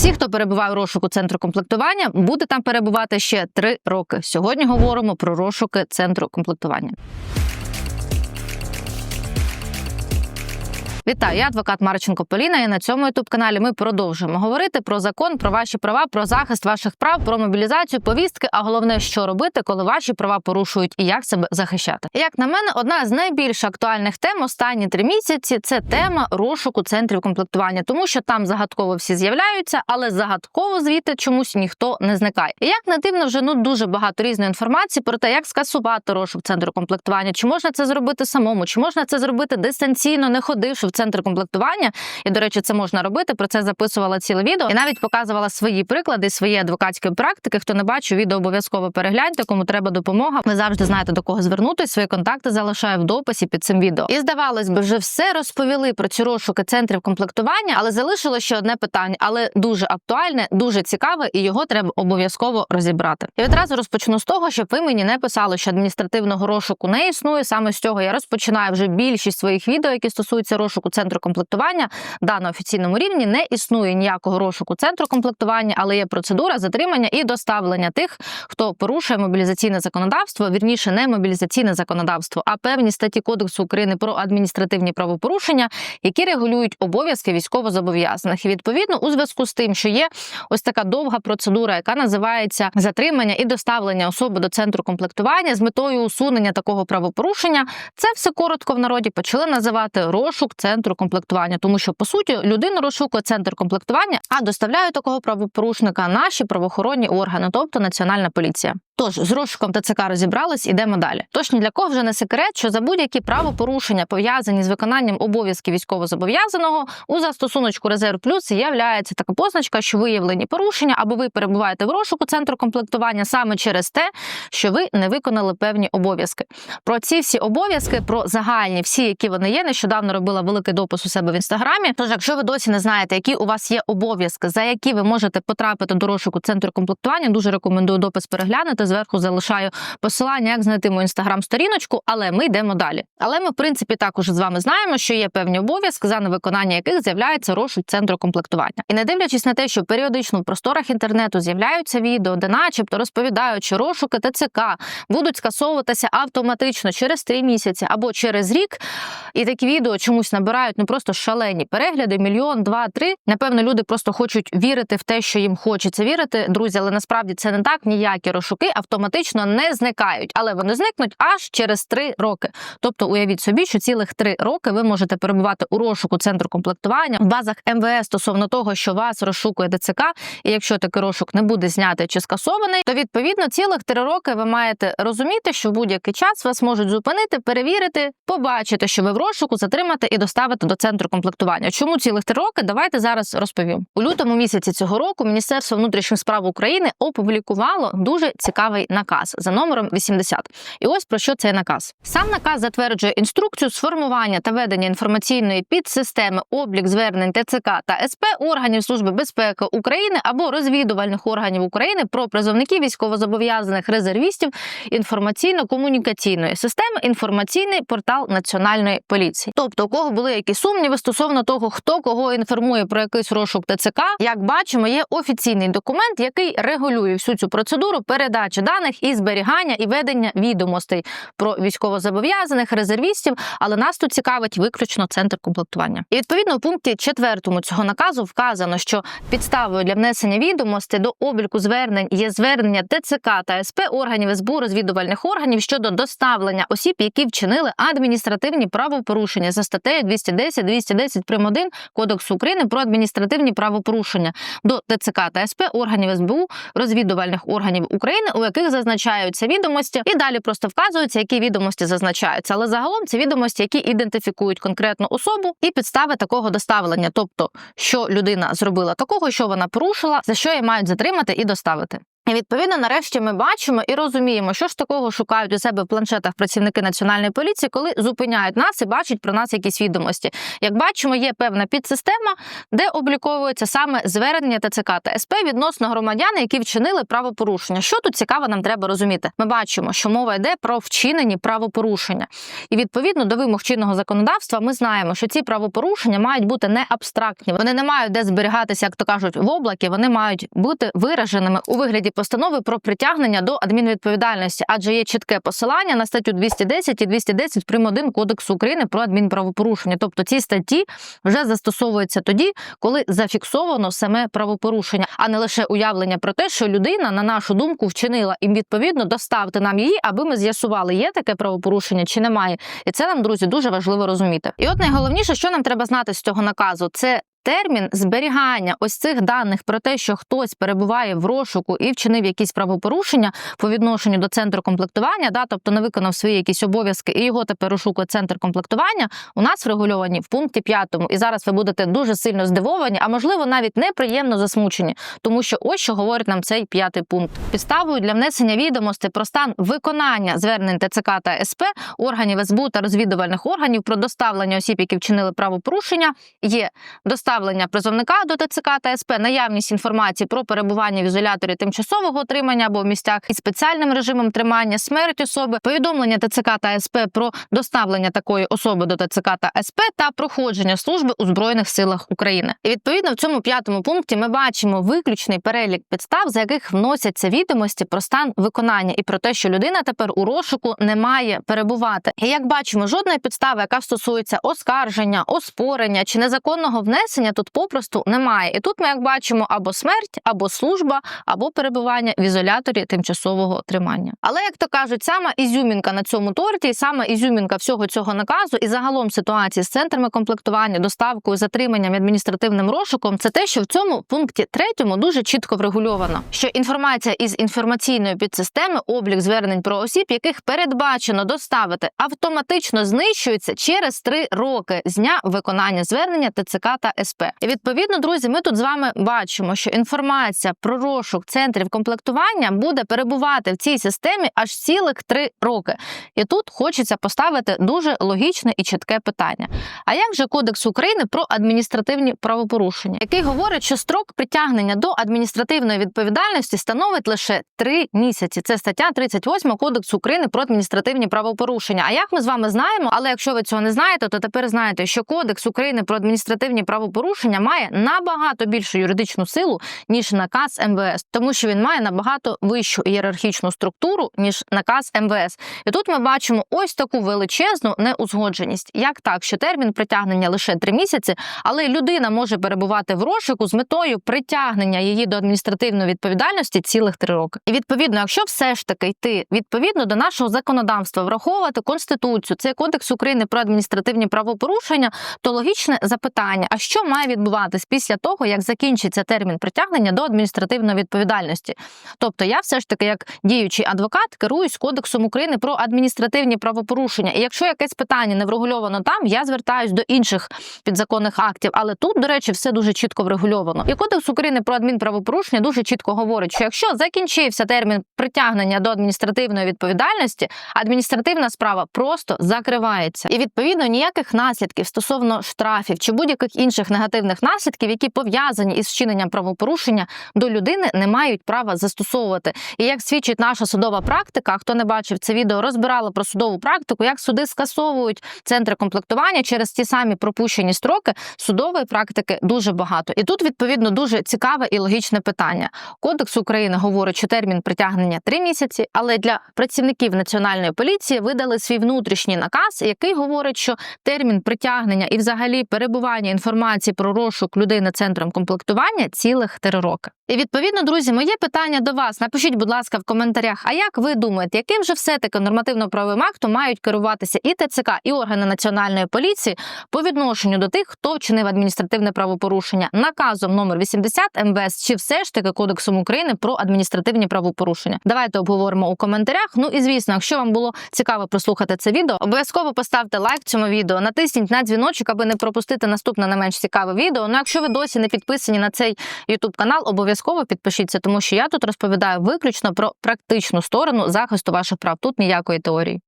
Всі, хто перебуває у розшуку центру комплектування, буде там перебувати ще три роки. Сьогодні говоримо про розшуки центру комплектування. Вітаю, я адвокат Марченко Поліна. І на цьому ютуб каналі ми продовжуємо говорити про закон, про ваші права, про захист ваших прав, про мобілізацію, повістки. А головне, що робити, коли ваші права порушують і як себе захищати. Як на мене, одна з найбільш актуальних тем останні три місяці це тема розшуку центрів комплектування, тому що там загадково всі з'являються, але загадково звідти чомусь ніхто не зникає. І як не дивно, вже ну дуже багато різної інформації про те, як скасувати розшук центру комплектування, чи можна це зробити самому, чи можна це зробити дистанційно, не ходивши в центр комплектування. І, до речі, це можна робити. Про це записувала ціле відео і навіть показувала свої приклади, свої адвокатської практики. Хто не бачив, відео обов'язково перегляньте, кому треба допомога. Ви завжди знаєте до кого звернутися. Свої контакти залишаю в дописі під цим відео. І здавалось би, вже все розповіли про ці розшуки центрів комплектування, але залишило ще одне питання, але дуже актуальне, дуже цікаве, і його треба обов'язково розібрати. І відразу розпочну з того, щоб ви мені не писали, що адміністративного розшуку не існує. Саме з цього я розпочинаю вже більшість своїх відео, які стосуються розшуку центру комплектування. Да, на офіційному рівні не існує ніякого розшуку центру комплектування, але є процедура затримання і доставлення тих, хто порушує мобілізаційне законодавство, вірніше не мобілізаційне законодавство, а певні статті Кодексу України про адміністративні правопорушення, які регулюють обов'язки військовозобов'язаних. І відповідно, у зв'язку з тим, що є ось така довга процедура, яка називається затримання і доставлення особи до центру комплектування з метою усунення такого правопорушення. Це все коротко в народі почали називати розшук центру комплектування, тому що по суті людину розшукує центр комплектування, а доставляє такого правопорушника наші правоохоронні органи, тобто національна поліція. Тож з розшуком ТЦК розібрались, ідемо далі. Тож ні для кого вже не секрет, що за будь-які правопорушення пов'язані з виконанням обов'язків військовозобов'язаного у застосуночку Резерв Плюс являється така позначка, що виявлені порушення або ви перебуваєте в розшуку центру комплектування саме через те, що ви не виконали певні обов'язки. Про ці всі обов'язки, про загальні всі, які вони є. Нещодавно робила великий допис у себе в інстаграмі. Тож, якщо ви досі не знаєте, які у вас є обов'язки, за які ви можете потрапити до розшуку центру комплектування, дуже рекомендую допис переглянути. Зверху залишаю посилання, як знайти мою інстаграм-сторіночку, але ми йдемо далі. Але ми, в принципі, також з вами знаємо, що є певні обов'язки, за невиконання яких з'являється розшук центру комплектування. І не дивлячись на те, що періодично в просторах інтернету з'являються відео, де, начебто, розповідають, що розшуки ТЦК будуть скасовуватися автоматично через три місяці або через рік. І такі відео чомусь набирають ну просто шалені перегляди, мільйон, два, три. Напевно, люди просто хочуть вірити в те, що їм хочеться вірити, друзі, але насправді це не так. Ніякі розшуки автоматично не зникають, але вони зникнуть аж через три роки. Тобто, уявіть собі, що цілих три роки ви можете перебувати у розшуку центру комплектування в базах МВС стосовно того, що вас розшукує ДЦК, і якщо такий розшук не буде знятий чи скасований, то відповідно цілих три роки ви маєте розуміти, що в будь-який час вас можуть зупинити, перевірити, побачити, що ви в розшуку, затримати і доставити до центру комплектування. Чому цілих три роки? Давайте зараз розповім. У лютому місяці цього року Міністерство внутрішніх справ України опублікувало дуже цікавий наказ за номером 80. І ось про що цей наказ. Сам наказ затверджує інструкцію сформування та ведення інформаційної підсистеми облік звернень ТЦК та СП органів Служби безпеки України або розвідувальних органів України про призовників військовозобов'язаних резервістів інформаційно-комунікаційної системи інформаційний портал національної поліції. Тобто, у кого були якісь сумніви стосовно того, хто кого інформує про якийсь розшук ТЦК, як бачимо, є офіційний документ, який регулює всю цю процедуру передачі даних і зберігання і ведення відомостей про військовозобов'язаних резервістів. Але нас тут цікавить виключно центр комплектування. І відповідно у пункті четвертому цього наказу вказано, що підставою для внесення відомостей до обліку звернень є звернення ТЦК та СП органів СБУ розвідувальних органів щодо доставлення осіб, які вчинили адміністративні правопорушення за статтею 210 210 прим. 1 Кодексу України про адміністративні правопорушення до ТЦК та СП органів СБУ розвідувальних органів України, у яких зазначаються відомості, і далі просто вказуються, які відомості зазначаються. Але загалом це відомості, які ідентифікують конкретну особу і підстави такого доставлення, тобто що людина зробила такого, що вона порушила, за що її мають затримати і доставити. І відповідно, нарешті ми бачимо і розуміємо, що ж такого шукають у себе в планшетах працівники національної поліції, коли зупиняють нас і бачать про нас якісь відомості. Як бачимо, є певна підсистема, де обліковується саме звернення ТЦК та СП відносно громадян, які вчинили правопорушення. Що тут цікаво, нам треба розуміти. Ми бачимо, що мова йде про вчинені правопорушення, і відповідно до вимог чинного законодавства, ми знаємо, що ці правопорушення мають бути не абстрактні. Вони не мають де зберігатися, як то кажуть, в облакі. Вони мають бути вираженими у вигляді постанови про притягнення до адмінвідповідальності, адже є чітке посилання на статтю 210 і 210 прим. 1 Кодексу України про адмінправопорушення. Тобто ці статті вже застосовуються тоді, коли зафіксовано саме правопорушення, а не лише уявлення про те, що людина, на нашу думку, вчинила і відповідно доставте нам її, аби ми з'ясували, є таке правопорушення чи немає. І це нам, друзі, дуже важливо розуміти. І от найголовніше, що нам треба знати з цього наказу, це. Термін зберігання ось цих даних про те, що хтось перебуває в розшуку і вчинив якісь правопорушення по відношенню до центру комплектування, да, тобто не виконав свої якісь обов'язки, і його тепер розшукує центр комплектування. У нас врегульовані в пункті 5. І зараз ви будете дуже сильно здивовані, а можливо навіть неприємно засмучені, тому що ось що говорить нам цей п'ятий пункт. Підставою для внесення відомостей про стан виконання звернень ТЦК та СП органів СБУ та розвідувальних органів про доставлення осіб, які вчинили правопорушення, є доставлення призовника до ТЦК та СП, наявність інформації про перебування в ізоляторі тимчасового отримання або в місцях із спеціальним режимом тримання, смерть особи, повідомлення ТЦК та СП про доставлення такої особи до ТЦК та СП та проходження служби у збройних силах України. І відповідно в цьому п'ятому пункті ми бачимо виключний перелік підстав, за яких вносяться відомості про стан виконання і про те, що людина тепер у розшуку не має перебувати. І як бачимо, жодної підстави, яка стосується оскарження, оспорення чи незаконного внесення, тут попросту немає. І тут ми, як бачимо, або смерть, або служба, або перебування в ізоляторі тимчасового тримання. Але як то кажуть, сама ізюмінка на цьому торті, і сама ізюмінка всього цього наказу, і загалом ситуації з центрами комплектування, доставкою, затриманням адміністративним розшуком, це те, що в цьому пункті третьому дуже чітко врегульовано, що інформація із інформаційної підсистеми, облік звернень про осіб, яких передбачено доставити, автоматично знищується через три роки з дня виконання звернення ТЦК та СП. І відповідно, друзі, ми тут з вами бачимо, що інформація про розшук центрів комплектування буде перебувати в цій системі аж цілих три роки. І тут хочеться поставити дуже логічне і чітке питання. А як же Кодекс України про адміністративні правопорушення, який говорить, що строк притягнення до адміністративної відповідальності становить лише три місяці? Це стаття 38 Кодексу України про адміністративні правопорушення. А як ми з вами знаємо, але якщо ви цього не знаєте, то тепер знаєте, що Кодекс України про адміністративні правопорушення має набагато більшу юридичну силу ніж наказ МВС, тому що він має набагато вищу ієрархічну структуру ніж наказ МВС. І тут ми бачимо ось таку величезну неузгодженість. Як так, що термін притягнення лише три місяці, але людина може перебувати в розшуку з метою притягнення її до адміністративної відповідальності цілих три роки. І відповідно, якщо все ж таки йти відповідно до нашого законодавства, враховувати конституцію, це кодекс України про адміністративні правопорушення, то логічне запитання: а що має відбуватись після того, як закінчиться термін притягнення до адміністративної відповідальності? Тобто, я все ж таки, як діючий адвокат, керуюсь кодексом України про адміністративні правопорушення. І якщо якесь питання не врегульовано там, я звертаюсь до інших підзаконних актів. Але тут, до речі, все дуже чітко врегульовано. І кодекс України про адмінправопорушення дуже чітко говорить, що якщо закінчився термін притягнення до адміністративної відповідальності, адміністративна справа просто закривається. І відповідно ніяких наслідків стосовно штрафів чи будь-яких інших негативних наслідків, які пов'язані із вчиненням правопорушення, до людини не мають права застосовувати. І як свідчить наша судова практика, хто не бачив це відео, розбирала про судову практику, як суди скасовують центри комплектування через ті самі пропущені строки судової практики дуже багато. І тут відповідно дуже цікаве і логічне питання. Кодекс України говорить, що термін притягнення три місяці, але для працівників національної поліції видали свій внутрішній наказ, який говорить, що термін притягнення і взагалі перебування інформації про розшук людини центром комплектування цілих три роки. І відповідно, друзі, моє питання до вас. Напишіть, будь ласка, в коментарях. А як ви думаєте, яким же все таки нормативно-правовим актом мають керуватися і ТЦК, і органи національної поліції по відношенню до тих, хто вчинив адміністративне правопорушення наказом номер 80 МВС, чи все ж таки Кодексом України про адміністративні правопорушення? Давайте обговоримо у коментарях. Ну і звісно, якщо вам було цікаво прослухати це відео, обов'язково поставте лайк цьому відео, натисніть на дзвіночок, аби не пропустити наступне не менш цікаве цікаве відео. Ну, якщо ви досі не підписані на цей YouTube канал, обов'язково підпишіться, тому що я тут розповідаю виключно про практичну сторону захисту ваших прав. Тут ніякої теорії.